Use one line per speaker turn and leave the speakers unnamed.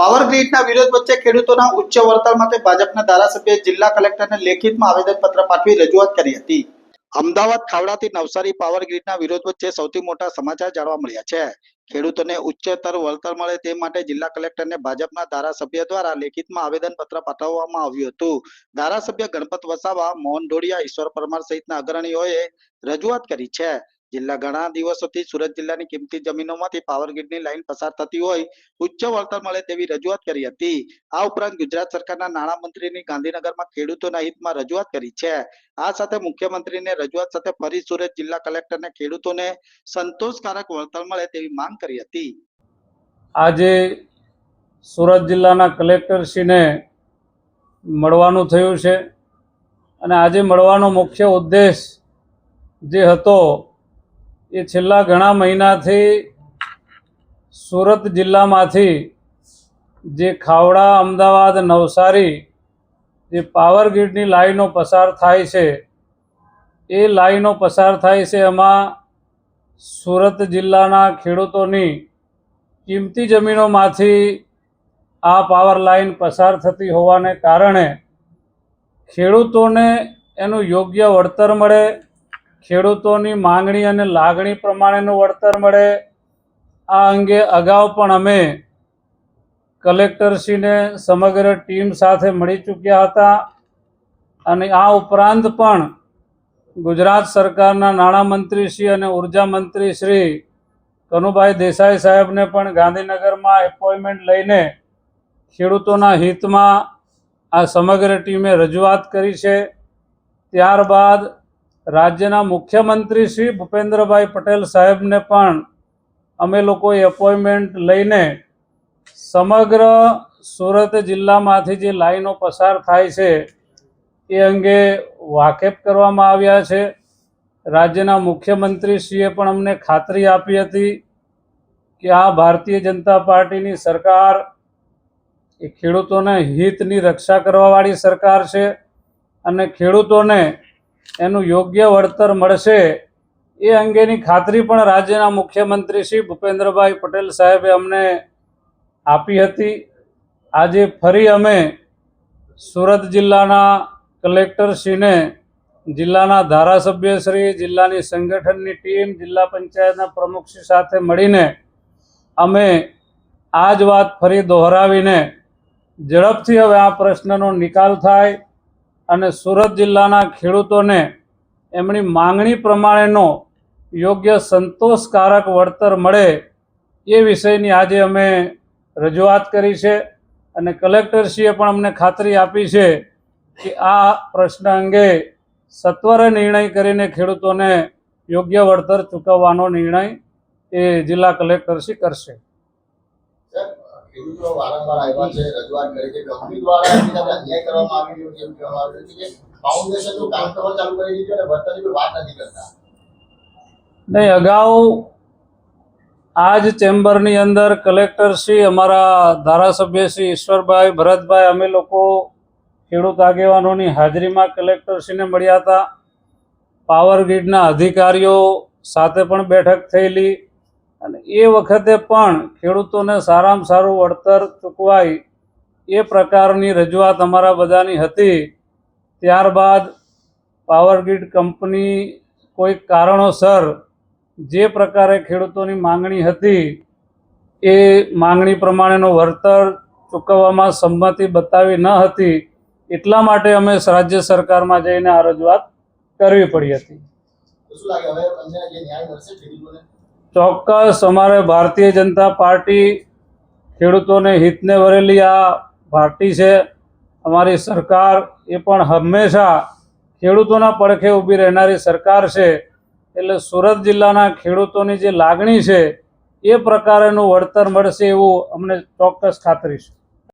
Power ગ્રીડના વિરોધ વચ્ચે ખેડૂતોના ઉચ્ચ વળતર માટે ભાજપના ધારાસભ્ય જિલ્લા કલેક્ટરને લેખિતમાં આવેદનપત્ર પાઠવી રજૂઆત કરી હતી. અમદાવાદ ખાવડાથી નવસારી પાવર ગ્રીડના વિરોધ વચ્ચે સૌથી મોટા સમાચાર જાણવા મળ્યા છે. ખેડૂતોને ઉચ્ચતર વળતર મળે તે માટે જિલ્લા કલેક્ટરને ભાજપના ધારાસભ્ય દ્વારા લેખિતમાં આવેદનપત્ર પાઠવવામાં આવ્યું હતું. ધારાસભ્ય ગણપત વસાવા, મોહન ઢોડિયા ઈશ્વર પરમાર સહિતના અગ્રણીઓએ રજૂઆત કરી છે. જિલ્લા ઘણા દિવસોથી સુરત જિલ્લાની કિંમતી જમીનોમાંથી પાવર ગ્રીડની લાઈન પસાર થતી હોય, ઉચ્ચ વળતર મળે તેવી રજૂઆત કરી હતી. આ ઉપરાંત ગુજરાત સરકારના નાણામંત્રીની ગાંધીનગરમાં ખેડૂતોના હિતમાં રજૂઆત કરી છે. આ સાથે મુખ્યમંત્રીને રજૂઆત સાથે ફરી સુરત જિલ્લા કલેક્ટરને ખેડૂતોને સંતોષકારક વળતર મળે તેવી માંગ કરી હતી.
આજે સુરત જિલ્લાના કલેક્ટરશ્રીને મળવાનું થયું છે. અને આજે મળવાનો મુખ્ય ઉદ્દેશ જે હતો એ છેલ્લા ઘણા મહિનાથી સુરત જિલ્લામાંથી જે ખાવડા, અમદાવાદ, નવસારી જે પાવર ગ્રીડની લાઈનો પસાર થાય છે, એ લાઈનો પસાર થાય છે, એમાં સુરત જિલ્લાના ખેડૂતોની કિંમતી જમીનોમાંથી આ પાવર લાઈન પસાર થતી હોવાને કારણે ખેડૂતોને એનું યોગ્ય વળતર મળે ખેડૂતોની માંગણી અને લાગણી પ્રમાણેનું વળતર મળે. આ અંગે અગાઉ પણ અમે કલેક્ટરશ્રીને સમગ્ર ટીમ સાથે મળી ચૂક્યા હતા અને આ ઉપરાંત પણ ગુજરાત સરકારના નાણામંત્રીશ્રી અને ઊર્જા મંત્રી શ્રી કનુભાઈ દેસાઈ સાહેબને પણ ગાંધીનગરમાં એપોઇન્ટમેન્ટ લઈને ખેડૂતોના હિતમાં આ સમગ્ર ટીમે રજૂઆત કરી છે. ત્યારબાદ રાજ્યના મુખ્યમંત્રી શ્રી ભૂપેન્દ્રભાઈ પટેલ સાહેબને પણ અમે લોકોએ એપોઇન્ટમેન્ટ લઈને સમગ્ર સુરત જિલ્લામાંથી જે લાઈનો પસાર થાય છે, એ અંગે વાકેફ કરવામાં આવ્યા છે. રાજ્યના મુખ્યમંત્રીશ્રીએ પણ અમને ખાતરી આપી હતી કે આ ભારતીય જનતા પાર્ટીની સરકાર એ ખેડૂતોના હિતની રક્ષા કરવાવાળી સરકાર છે અને ખેડૂતોને એનું યોગ્ય વળતર મળશે એ અંગેની ખાતરી પણ રાજ્યના મુખ્યમંત્રી શ્રી ભૂપેન્દ્રભાઈ પટેલ સાહેબે અમને આપી હતી. આજે ફરી અમે સુરત જિલ્લાના કલેક્ટરશ્રીને જિલ્લાના ધારાસભ્યશ્રી જિલ્લાની સંગઠનની ટીમ, જિલ્લા પંચાયતના પ્રમુખશ્રી સાથે મળીને અમે આ જ વાત ફરી દોહરાવીને ઝડપથી હવે આ પ્રશ્નનો નિકાલ થાય. અને સુરત જિલ્લાના ખેડૂતોને એમની માંગણી પ્રમાણેનો યોગ્ય સંતોષકારક વળતર મળે એ વિષયની આજે અમે રજૂઆત કરી છે અને કલેક્ટરશ્રીએ પણ અમને ખાતરી આપી છે કે આ પ્રશ્ન અંગે સત્વરે નિર્ણય કરીને ખેડૂતોને યોગ્ય વળતર ચૂકવવાનો નિર્ણય એ જિલ્લા કલેક્ટરશ્રી કરશે.
ખેડૂતો
નહીં, અગાઉ આજ ચેમ્બર ચેમ્બરની અંદર કલેક્ટરશ્રી અમારા ધારાસભ્ય શ્રી ઈશ્વરભાઈ ભરતભાઈ, અમે લોકો ખેડૂત આગેવાનોની હાજરીમાં કલેક્ટરશ્રીને મળ્યા હતા. પાવર ગ્રીડના અધિકારીઓ સાથે પણ બેઠક થયેલી. અને એ વખતે પણ ખેડૂતોને સારામાં સારું વળતર ચૂકવાય એ પ્રકારની રજૂઆત અમારા બધાની હતી. ત્યારબાદ પાવરગ્રીડ કંપની કોઈ કારણોસર જે પ્રકારે ખેડૂતોની માંગણી હતી એ માંગણી પ્રમાણેનું વળતર ચૂકવવામાં સંમતિ બતાવી ન હતી. એટલા માટે અમે રાજ્ય સરકારમાં જઈને આ રજૂઆત કરવી પડી હતી.
શું લાગે? હવે ન્યાય મળશે ખેડૂતોને?
ચોક્કસ અમારે ભારતીય જનતા પાર્ટી ખેડૂતોને હિતને વરેલી આ પાર્ટી છે. અમારી સરકાર એ પણ હંમેશા ખેડૂતોના પડખે ઊભી રહેનારી સરકાર છે. એટલે સુરત જિલ્લાના ખેડૂતોની જે લાગણી છે એ પ્રકારેનું વળતર મળશે એવું અમને ચોક્કસ ખાતરી છે.